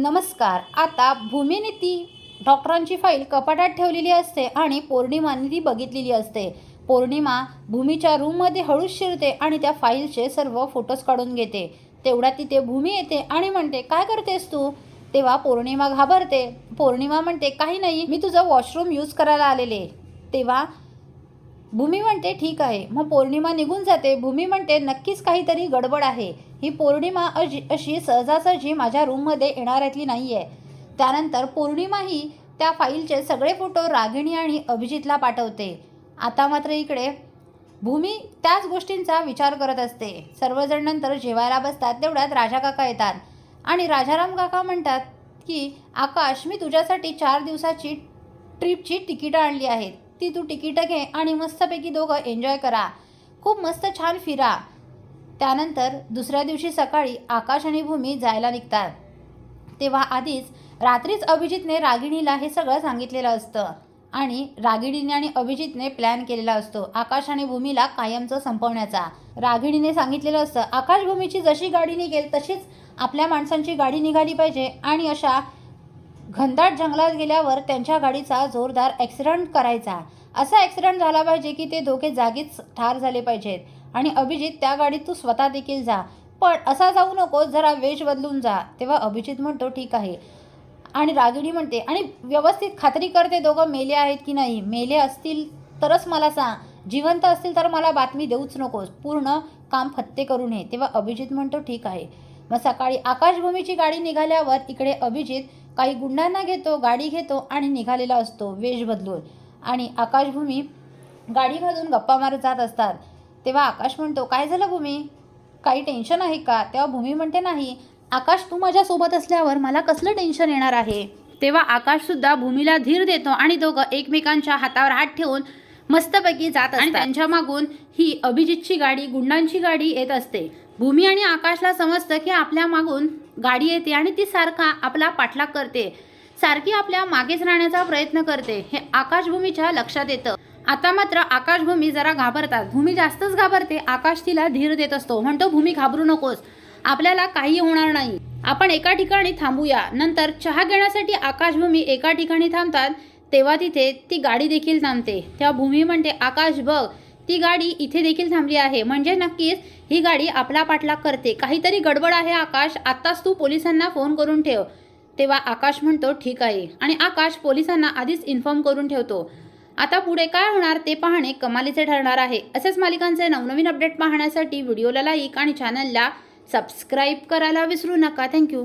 नमस्कार आता भूमीने ती डॉक्टरांची फाईल कपाटात ठेवलेली असते आणि पौर्णिमाने ती बघितलेली असते. पौर्णिमा भूमीच्या रूममध्ये हळूच शिरते आणि त्या फाईलचे सर्व फोटोज काढून घेते. तेवढ्या तिथे भूमी येते आणि म्हणते काय करतेस तू? तेव्हा पौर्णिमा घाबरते. पौर्णिमा म्हणते काही नाही मी तुझं वॉशरूम यूज करायला आलेले. तेव्हा भूमी म्हणते ठीक आहे. मग पौर्णिमा निघून जाते. भूमी म्हणते नक्कीच काहीतरी गडबड आहे. ही पौर्णिमा अशी अशी सहजासहजी माझ्या रूममध्ये येणाऱ्यातली नाही आहे त्यानंतर पौर्णिमा ही त्या फाईलचे सगळे फोटो रागिणी आणि अभिजितला पाठवते. आता मात्र इकडे भूमी त्याच गोष्टींचा विचार करत असते. सर्वजण नंतर जेवायला बसतात तेवढ्यात राजा काका येतात. आणि राजाराम काका म्हणतात की आकाश मी तुझ्यासाठी चार दिवसाची ट्रिपची तिकीटं आणली आहेत. ती तू तिकीटं घे आणि मस्तपैकी दोघं एन्जॉय करा. खूप मस्त छान फिरा. त्यानंतर दुसऱ्या दिवशी सकाळी आकाश आणि भूमी जायला निघतात. तेव्हा आधीच रात्रीच अभिजितने रागिणीला हे सगळं सांगितलेलं असतं. आणि रागिणीने आणि अभिजितने प्लॅन केलेला असतो आकाश आणि भूमीला कायमचं संपवण्याचा. रागिणीने सांगितलेलं असतं आकाश भूमीची जशी गाडी निघेल तशीच आपल्या माणसांची गाडी निघाली पाहिजे आणि अशा घनदाट जंगलात गेल्यावर त्यांच्या गाडीचा जोरदार ॲक्सिडंट करायचा. असा ॲक्सिडंट झाला पाहिजे की ते दोघे जागीच ठार झाले पाहिजेत. आणि अभिजित त्या गाडीत तू स्वतः देखील जा. पण असा जाऊ नको जरा वेश बदलून जा. तेव्हा अभिजित म्हणतो ठीक आहे. आणि रागिणी म्हणते आणि व्यवस्थित खात्री करते दोघं मेले आहेत की नाही? मेले असतील तरच मला सांग. जिवंत असतील तर मला बातमी देऊच नकोस. पूर्ण काम फत्ते करू नये तेव्हा अभिजित म्हणतो ठीक आहे. मग सकाळी आकाशभूमीची गाडी निघाल्यावर इकडे अभिजित काही गुंडांना घेतो गाडी घेतो आणि निघालेला असतो वेश बदलून. आणि आकाशभूमी गाडीमधून गप्पा मारत जात असतात. तेव्हा आकाश म्हणतो काय झालं भूमी? काही टेन्शन आहे का? तेव्हा भूमी म्हणते नाही. आकाश तू माझ्यासोबत असल्यावर मला कसलं टेन्शन येणार आहे? तेव्हा आकाशसुद्धा भूमीला धीर देतो आणि दोघं एकमेकांच्या हातावर हात ठेवून मस्तपैकी जात आणि त्यांच्या मागून ही अभिजितची गाडी गुंडांची गाडी येत असते. भूमी आणि आकाशला समजतं की आपल्या मागून गाडी येते आणि ती सारखा आपला पाठलाग करते. सारखी आपल्या मागेच राहण्याचा प्रयत्न करते हे आकाशभूमीच्या लक्षात येतं. आता मात्र आकाशभूमी जरा घाबरतात. भूमी जास्तच घाबरते आकाश तिला धीर देत असतो. म्हणतो भूमी घाबरू नकोस. आपल्याला काही होणार नाही. आपण एका ठिकाणी थांबूया. नंतर चहा घेण्यासाठी आकाशभूमी एका ठिकाणी थांबतात. तेव्हा तिथे ती गाडी देखील थांबते. तेव्हा भूमी म्हणते आकाश बघ ती गाडी इथे देखील थांबली आहे. म्हणजे नक्कीच ही गाडी आपला पाठलाग करते. काहीतरी गडबड आहे आकाश. आत्ताच तू पोलिसांना फोन करून ठेव. तेव्हा आकाश म्हणतो ठीक आहे. आणि आकाश पोलिसांना आधीच इन्फॉर्म करून ठेवतो. आता पुढे काय होणार ते पाहणे कमालीचे ठरणार आहे. असेच मालिकांचे नवनवीन अपडेट पाहण्यासाठी व्हिडिओला लाईक आणि चॅनलला सबस्क्राईब करायला विसरू नका. थँक्यू.